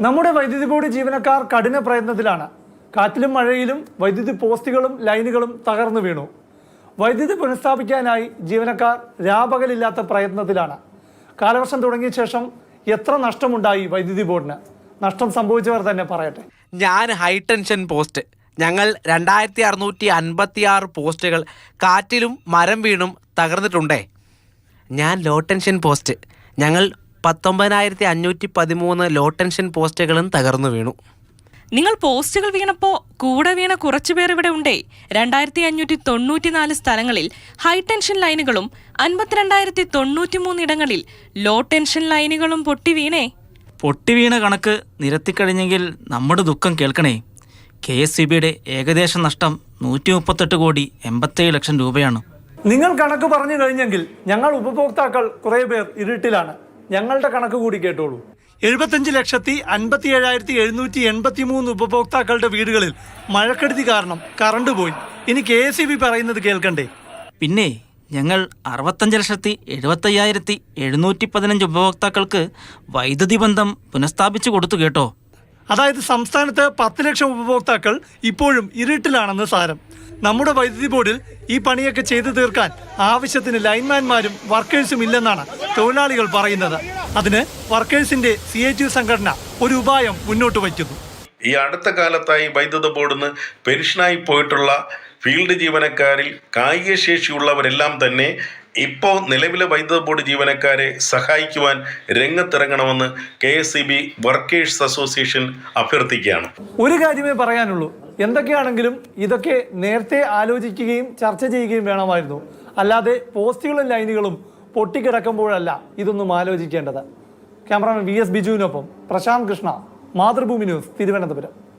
നമ്മുടെ വൈദ്യുതി ബോർഡ് ജീവനക്കാർ കഠിന പ്രയത്നത്തിലാണ്. കാറ്റിലും മഴയിലും വൈദ്യുതി പോസ്റ്റുകളും ലൈനുകളും തകർന്നു വീണു. വൈദ്യുതി പുനഃസ്ഥാപിക്കാനായി ജീവനക്കാർ രാപകലില്ലാത്ത പ്രയത്നത്തിലാണ്. കാലവർഷം തുടങ്ങിയ ശേഷം എത്ര നഷ്ടമുണ്ടായി വൈദ്യുതി ബോർഡിന്? നഷ്ടം സംഭവിച്ചവർ തന്നെ പറയട്ടെ. ഞാൻ ഹൈടെൻഷൻ പോസ്റ്റ് ഞങ്ങൾ രണ്ടായിരത്തി അറുന്നൂറ്റി അൻപത്തി ആറ് പോസ്റ്റുകൾ കാറ്റിലും മരം വീണും തകർന്നിട്ടുണ്ടേ. ഞാൻ ലോ ടെൻഷൻ പോസ്റ്റ് ഞങ്ങൾ പത്തൊമ്പതിനായിരത്തി അഞ്ഞൂറ്റി പതിമൂന്ന് ലോ ടെൻഷൻ പോസ്റ്റുകളും തകർന്നു വീണു. നിങ്ങൾ പോസ്റ്റുകൾ വീണപ്പോൾ കൂടെ വീണ കുറച്ചുപേർ ഇവിടെ ഉണ്ടേ. രണ്ടായിരത്തി അഞ്ഞൂറ്റി തൊണ്ണൂറ്റിനാല് സ്ഥലങ്ങളിൽ ഹൈ ടെൻഷൻ ലൈനുകളും അൻപത്തിരണ്ടായിരത്തി തൊണ്ണൂറ്റിമൂന്ന് ഇടങ്ങളിൽ ലോ ടെൻഷൻ ലൈനുകളും പൊട്ടി വീണേ. പൊട്ടി വീണ കണക്ക് നിരത്തിക്കഴിഞ്ഞെങ്കിൽ നമ്മുടെ ദുഃഖം കേൾക്കണേ. കെ എസ് സി ബിയുടെ ഏകദേശ നഷ്ടം നൂറ്റി മുപ്പത്തെട്ട് കോടി എൺപത്തേഴ് ലക്ഷം രൂപയാണ്. നിങ്ങൾ കണക്ക് പറഞ്ഞു കഴിഞ്ഞെങ്കിൽ ഞങ്ങൾ ഉപഭോക്താക്കൾ കുറേ പേർ ഇരുട്ടിലാണ്. ഞങ്ങളുടെ കണക്ക് കൂടി കേട്ടോളൂ. എഴുപത്തഞ്ച് ലക്ഷത്തി അൻപത്തി ഏഴായിരത്തി എഴുന്നൂറ്റി എൺപത്തി മൂന്ന് ഉപഭോക്താക്കളുടെ വീടുകളിൽ മഴക്കെടുതി കാരണം കറണ്ട് പോയി. ഇനി കെ എസ് ഇ ബി പറയുന്നത് കേൾക്കണ്ടേ? പിന്നെ ഞങ്ങൾ അറുപത്തഞ്ച് ലക്ഷത്തി എഴുപത്തയ്യായിരത്തി എഴുന്നൂറ്റി പതിനഞ്ച് ഉപഭോക്താക്കൾക്ക് വൈദ്യുതി ബന്ധം പുനഃസ്ഥാപിച്ചു കൊടുത്തു കേട്ടോ. അതായത് സംസ്ഥാനത്ത് പത്ത് ലക്ഷം ഉപഭോക്താക്കൾ ഇപ്പോഴും ഇരുട്ടിലാണെന്ന് സാരം. നമ്മുടെ വൈദ്യുതി ബോർഡിൽ ഈ പണിയൊക്കെ ചെയ്തു തീർക്കാൻ ആവശ്യത്തിന് ലൈൻമാൻമാരും വർക്കേഴ്സും ഇല്ലെന്നാണ് തൊഴിലാളികൾ പറയുന്നത്. അതിന് വർക്കേഴ്സിന്റെ സി എച്ച് സംഘടന ഒരു ഉപായം മുന്നോട്ട് വയ്ക്കുന്നു. ഈ അടുത്ത കാലത്തായി വൈദ്യുത നിന്ന് പെൻഷനായി പോയിട്ടുള്ള ഫീൽഡ് ജീവനക്കാരിൽ കായിക ശേഷിയുള്ളവരെല്ലാം തന്നെ ഇപ്പോൾ നിലവിലെ വൈദ്യുത ബോർഡ് ജീവനക്കാരെ സഹായിക്കുവാൻ രംഗത്തിറങ്ങണമെന്ന് K S E B workers association അഭ്യർത്ഥിക്കുകയാണ്. ഒരു കാര്യമേ പറയാനുള്ളൂ. എന്തൊക്കെയാണെങ്കിലും ഇതൊക്കെ നേരത്തെ ആലോചിക്കുകയും ചർച്ച ചെയ്യുകയും വേണമായിരുന്നു. അല്ലാതെ പോസ്റ്റുകളും ലൈനുകളും പൊട്ടിക്കിടക്കുമ്പോഴല്ല ഇതൊന്നും ആലോചിക്കേണ്ടത്. ക്യാമറാമാൻ വി എസ് ബിജുവിനൊപ്പം പ്രശാന്ത് കൃഷ്ണ മാതൃഭൂമി ന്യൂസ് തിരുവനന്തപുരം.